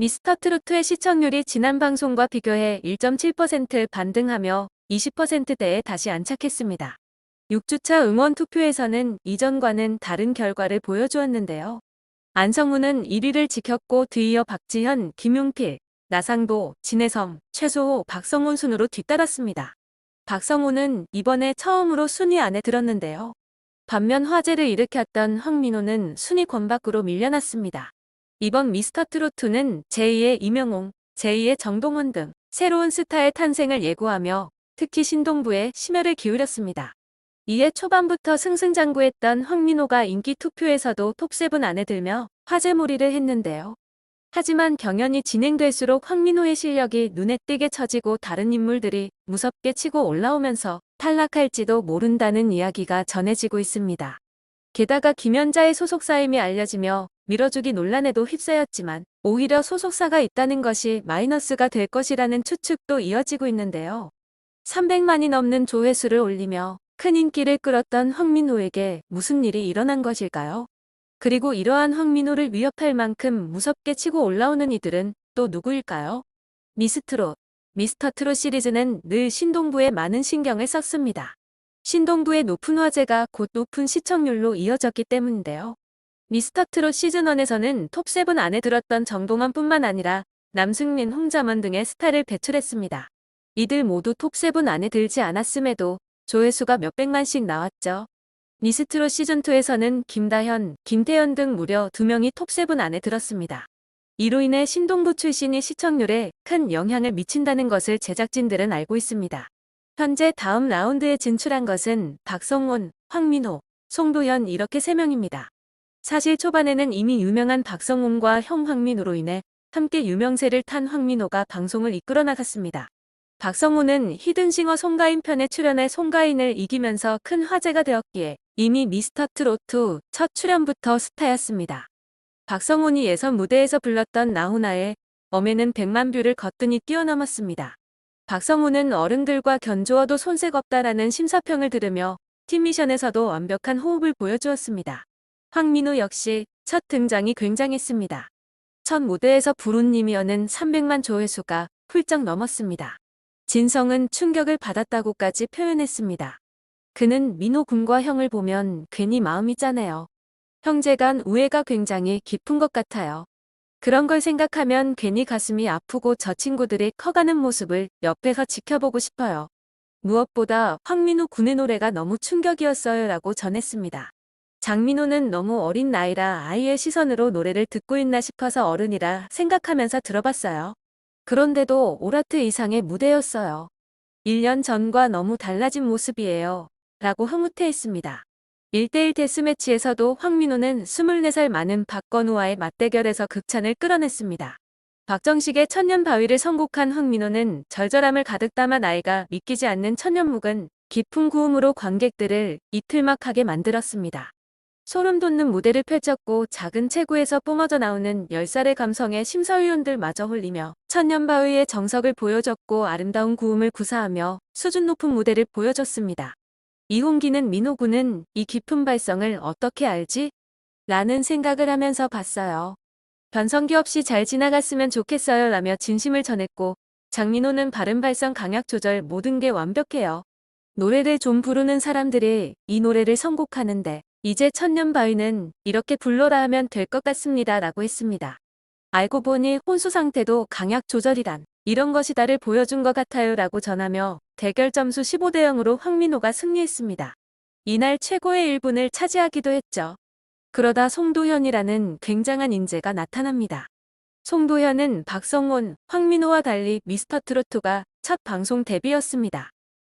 미스터 트로트의 시청률이 지난 방송과 비교해 1.7% 반등하며 20%대에 다시 안착했습니다. 6주차 응원 투표에서는 이전과는 다른 결과를 보여주었는데요. 안성우는 1위를 지켰고 뒤이어 박지현, 김용필, 나상도, 진혜성, 최소호, 박성훈 순으로 뒤따랐습니다. 박성훈은 이번에 처음으로 순위 안에 들었는데요. 반면 화제를 일으켰던 황민호는 순위 권밖으로 밀려났습니다. 이번 미스터 트로트는 제2의 이명웅, 제2의 정동원 등 새로운 스타의 탄생을 예고하며 특히 신동부에 심혈을 기울였습니다. 이에 초반부터 승승장구했던 황민호가 인기 투표에서도 톱7 안에 들며 화제몰이를 했는데요. 하지만 경연이 진행될수록 황민호의 실력이 눈에 띄게 처지고 다른 인물들이 무섭게 치고 올라오면서 탈락할지도 모른다는 이야기가 전해지고 있습니다. 게다가 김연자의 소속사임이 알려지며 밀어주기 논란에도 휩싸였지만 오히려 소속사가 있다는 것이 마이너스가 될 것이라는 추측도 이어지고 있는데요. 300만이 넘는 조회수를 올리며 큰 인기를 끌었던 황민호에게 무슨 일이 일어난 것일까요? 그리고 이러한 황민호를 위협할 만큼 무섭게 치고 올라오는 이들은 또 누구일까요? 미스트롯, 미스터트롯 시리즈는 늘 신동부에 많은 신경을 썼습니다. 신동부의 높은 화제가 곧 높은 시청률로 이어졌기 때문인데요. 미스터트롯 시즌1에서는 톱7 안에 들었던 정동원 뿐만 아니라 남승민, 홍자먼 등의 스타를 배출했습니다. 이들 모두 톱7 안에 들지 않았음에도 조회수가 몇백만씩 나왔죠. 미스트롯 시즌2에서는 김다현, 김태현 등 무려 2명이 톱7 안에 들었습니다. 이로 인해 신동부 출신이 시청률에 큰 영향을 미친다는 것을 제작진들은 알고 있습니다. 현재 다음 라운드에 진출한 것은 박성훈, 황민호, 송도현 이렇게 3명입니다. 사실 초반에는 이미 유명한 박성훈과 형 황민호로 인해 함께 유명세를 탄 황민호가 방송을 이끌어 나갔습니다. 박성훈은 히든싱어 송가인 편에 출연해 송가인을 이기면서 큰 화제가 되었기에 이미 미스터 트로트 첫 출연부터 스타였습니다. 박성훈이 예선 무대에서 불렀던 나훈아의 엄에는 100만 뷰를 거뜬히 뛰어넘었습니다. 박성훈은 어른들과 견주어도 손색 없다라는 심사평을 들으며 팀 미션에서도 완벽한 호흡을 보여주었습니다. 황민우 역시 첫 등장이 굉장했습니다. 첫 무대에서 부르님이어는 300만 조회수가 훌쩍 넘었습니다. 진성은 충격을 받았다고까지 표현했습니다. 그는 민호 군과 형을 보면 괜히 마음이 짠해요. 형제 간 우애가 굉장히 깊은 것 같아요. 그런 걸 생각하면 괜히 가슴이 아프고 저 친구들이 커가는 모습을 옆에서 지켜보고 싶어요. 무엇보다 황민호 군의 노래가 너무 충격이었어요 라고 전했습니다. 장민호는 너무 어린 나이라 아이의 시선으로 노래를 듣고 있나 싶어서 어른이라 생각하면서 들어봤어요. 그런데도 오라트 이상의 무대였어요. 1년 전과 너무 달라진 모습이에요. 라고 흐뭇해했습니다. 1대1 데스매치에서도 황민호는 24살 많은 박건우와의 맞대결에서 극찬을 끌어냈습니다. 박정식의 천년 바위를 선곡한 황민호는 절절함을 가득 담아 나이가 믿기지 않는 천년묵은 깊은 구음으로 관객들을 이틀막하게 만들었습니다. 소름 돋는 무대를 펼쳤고 작은 체구에서 뿜어져 나오는 10살의 감성에 심사위원들마저 홀리며 천년 바위의 정석을 보여줬고 아름다운 구음을 구사하며 수준 높은 무대를 보여줬습니다. 이홍기는 민호군은 이 깊은 발성을 어떻게 알지? 라는 생각을 하면서 봤어요. 변성기 없이 잘 지나갔으면 좋겠어요 라며 진심을 전했고 장민호는 발음 발성 강약 조절 모든 게 완벽해요. 노래를 좀 부르는 사람들이 이 노래를 선곡하는데 이제 천년 바위는 이렇게 불러라 하면 될 것 같습니다. 라고 했습니다. 알고 보니 혼수 상태도 강약 조절이란 이런 것이다를 보여준 것 같아요. 라고 전하며 대결 점수 15대 0으로 황민호가 승리했습니다. 이날 최고의 1분을 차지하기도 했죠. 그러다 송도현이라는 굉장한 인재가 나타납니다. 송도현은 박성훈, 황민호와 달리 미스터 트로트가 첫 방송 데뷔였습니다.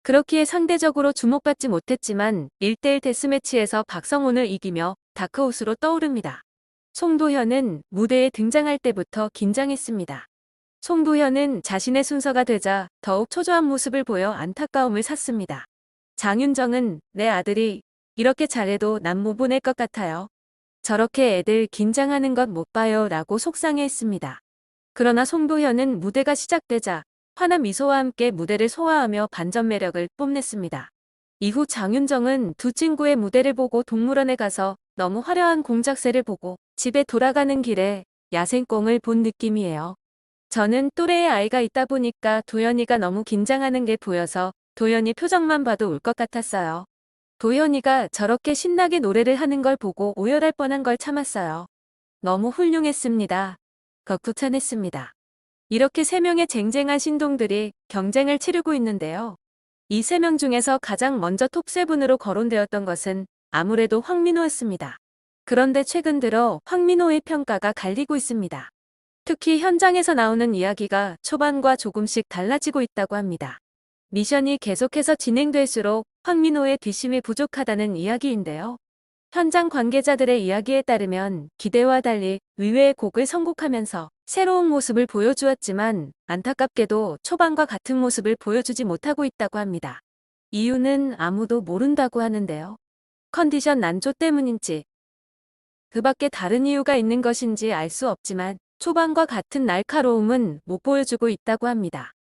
그렇기에 상대적으로 주목받지 못했지만 1대1 데스매치에서 박성훈을 이기며 다크호스로 떠오릅니다. 송도현은 무대에 등장할 때부터 긴장했습니다. 송도현은 자신의 순서가 되자 더욱 초조한 모습을 보여 안타까움을 샀습니다. 장윤정은 내 아들이 이렇게 잘해도 난 못 보낼 것 같아요. 저렇게 애들 긴장하는 것 못 봐요 라고 속상해했습니다. 그러나 송도현은 무대가 시작되자 환한 미소와 함께 무대를 소화하며 반전 매력을 뽐냈습니다. 이후 장윤정은 두 친구의 무대를 보고 동물원에 가서 너무 화려한 공작새를 보고 집에 돌아가는 길에 야생꽁을 본 느낌이에요. 저는 또래의 아이가 있다 보니까 도연이가 너무 긴장하는 게 보여서 도연이 표정만 봐도 울 것 같았어요. 도연이가 저렇게 신나게 노래를 하는 걸 보고 오열할 뻔한 걸 참았어요. 너무 훌륭했습니다. 격투찬했습니다. 이렇게 세 명의 쟁쟁한 신동들이 경쟁을 치르고 있는데요. 이 세 명 중에서 가장 먼저 톱세븐으로 거론되었던 것은 아무래도 황민호였습니다. 그런데 최근 들어 황민호의 평가가 갈리고 있습니다. 특히 현장에서 나오는 이야기가 초반과 조금씩 달라지고 있다고 합니다. 미션이 계속해서 진행될수록 황민호의 뒷심이 부족하다는 이야기인데요. 현장 관계자들의 이야기에 따르면 기대와 달리 의외의 곡을 선곡하면서 새로운 모습을 보여주었지만 안타깝게도 초반과 같은 모습을 보여주지 못하고 있다고 합니다. 이유는 아무도 모른다고 하는데요. 컨디션 난조 때문인지 그 밖에 다른 이유가 있는 것인지 알 수 없지만 초반과 같은 날카로움은 못 보여주고 있다고 합니다.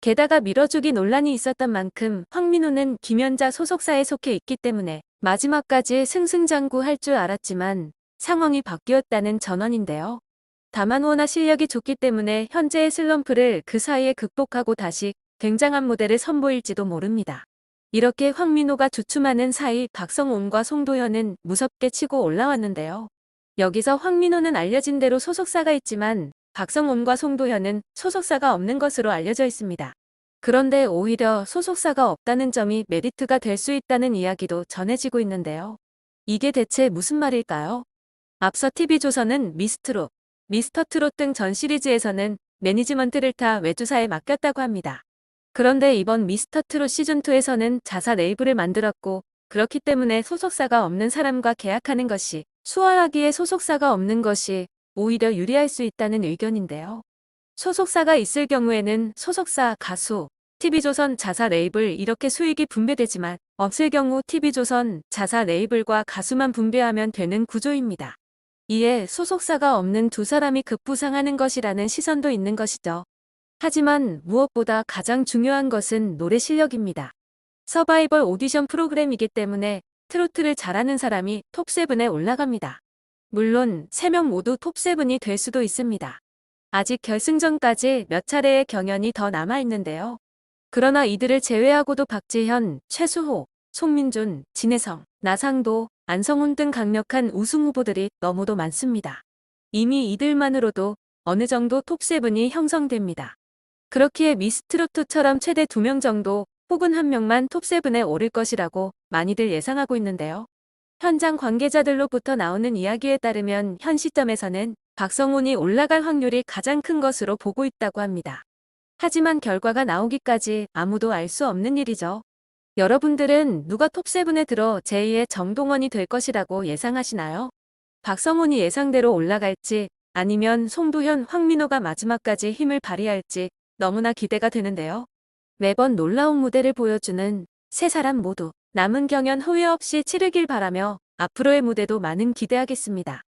게다가 밀어주기 논란이 있었던 만큼 황민호는 김연자 소속사에 속해 있기 때문에 마지막까지 승승장구할 줄 알았지만 상황이 바뀌었다는 전언인데요. 다만 워낙 실력이 좋기 때문에 현재의 슬럼프를 그 사이에 극복하고 다시 굉장한 무대를 선보일지도 모릅니다. 이렇게 황민호가 주춤하는 사이 박성훈과 송도현은 무섭게 치고 올라왔는데요. 여기서 황민호는 알려진 대로 소속사가 있지만 박성훈과 송도현은 소속사가 없는 것으로 알려져 있습니다. 그런데 오히려 소속사가 없다는 점이 메리트가 될 수 있다는 이야기도 전해지고 있는데요. 이게 대체 무슨 말일까요? 앞서 TV조선은 미스트롯, 미스터트롯 등 전 시리즈에서는 매니지먼트를 타 외주사에 맡겼다고 합니다. 그런데 이번 미스터트롯 시즌2에서는 자사 레이블을 만들었고 그렇기 때문에 소속사가 없는 사람과 계약하는 것이 수월하기에 소속사가 없는 것이 오히려 유리할 수 있다는 의견인데요. 소속사가 있을 경우에는 소속사, 가수, TV조선 자사 레이블 이렇게 수익이 분배되지만 없을 경우 TV조선 자사 레이블과 가수만 분배하면 되는 구조입니다. 이에 소속사가 없는 두 사람이 급부상하는 것이라는 시선도 있는 것이죠. 하지만 무엇보다 가장 중요한 것은 노래 실력입니다. 서바이벌 오디션 프로그램이기 때문에 트로트를 잘하는 사람이 톱7에 올라갑니다. 물론 3명 모두 톱7이 될 수도 있습니다. 아직 결승전까지 몇 차례의 경연이 더 남아있는데요. 그러나 이들을 제외하고도 박지현, 최수호, 송민준, 진혜성, 나상도, 안성훈 등 강력한 우승 후보들이 너무도 많습니다. 이미 이들만으로도 어느 정도 톱7이 형성됩니다. 그렇기에 미스트로트처럼 최대 2명 정도 혹은 한 명만 톱7에 오를 것이라고 많이들 예상하고 있는데요. 현장 관계자들로부터 나오는 이야기에 따르면 현 시점에서는 박성훈이 올라갈 확률이 가장 큰 것으로 보고 있다고 합니다. 하지만 결과가 나오기까지 아무도 알 수 없는 일이죠. 여러분들은 누가 톱7에 들어 제2의 정동원이 될 것이라고 예상하시나요? 박성훈이 예상대로 올라갈지 아니면 송도현, 황민호가 마지막까지 힘을 발휘할지 너무나 기대가 되는데요. 매번 놀라운 무대를 보여주는 세 사람 모두 남은 경연 후회 없이 치르길 바라며 앞으로의 무대도 많은 기대하겠습니다.